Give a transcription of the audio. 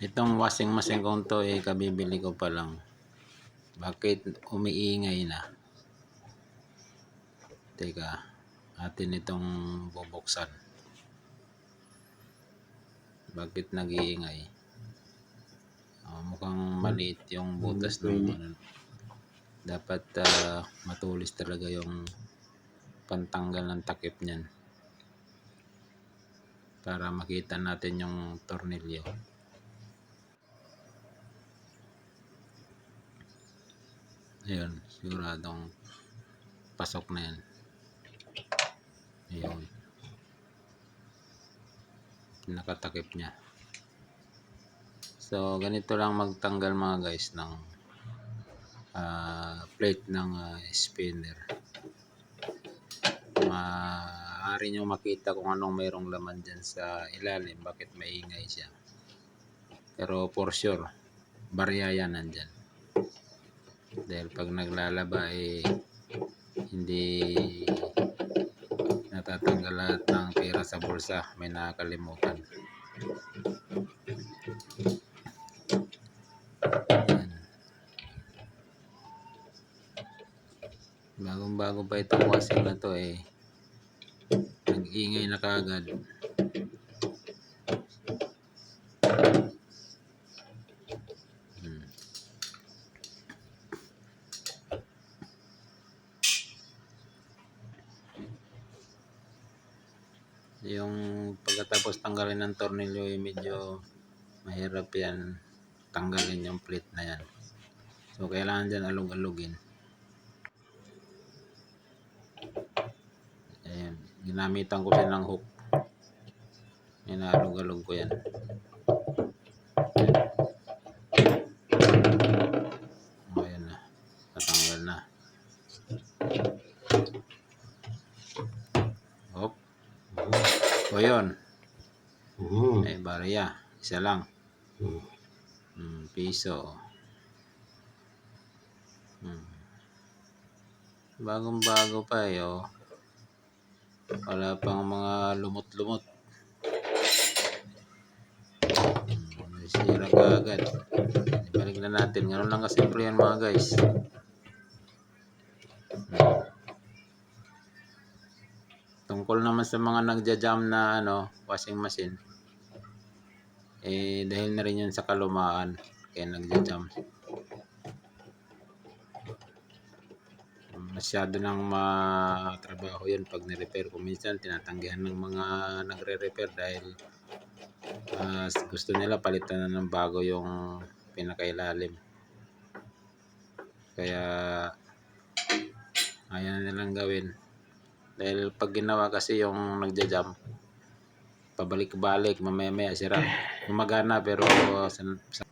Itong washing machine kong to eh kabibili ko pa lang. Bakit umiingay na? Teka, atin itong bubuksan. Bakit nag-iingay? Ah, mukhang maliit yung butas ng. Dapat ah, matulis talaga yung pantanggal ng takip niyan. Para makita natin yung tornilyo. Ayun, siguradong pasok na yan. Ayun. Nakatakip niya. So, ganito lang magtanggal mga guys ng ah, plate ng ah, spinner. Maaari nyo makita kung anong mayroong laman dyan sa ilalim, bakit maingay siya. Pero for sure, barya yan nandyan. Dahil pag naglalaba eh hindi natatanggal lahat ng pera sa bulsa, may nakakalimutan. Bagong bago pa itong washing na to eh. Nag-ingay na kagad. Yung pagkatapos tanggalin ng tornilyo eh, medyo mahirap yan tanggalin yung plate na yan. So kailangan dyan alug-alugin. Ayan, ginamitan ko siya ng hook. Inaalog-alog ko yan. O, ayan na. Natanggal na. Hop. O yun. Mm. May barya. Isa lang. Mm. Hmm, piso. Hmm. Bagong bago pa eh, oh. Wala pang mga lumot-lumot. Hmm, nasira ka agad. Ibalik na natin. Ganun lang kasimple yan mga guys. Hmm. Tungkol naman sa mga nagja-jam na ano, washing machine. Eh, dahil na rin yun sa kalumaan. Kaya nagja-jam. Masyado nang matrabaho yun pag ni-repair. Kung minsan, tinatanggihan ng mga nagre-repair dahil ah, gusto nila palitan na ng bago yung pinakailalim. Kaya, ayaw na nilang gawin. Dahil pag ginawa kasi yung nagja-jam, pabalik-balik, mamaya-maya sira. Gumagana pero sa, sa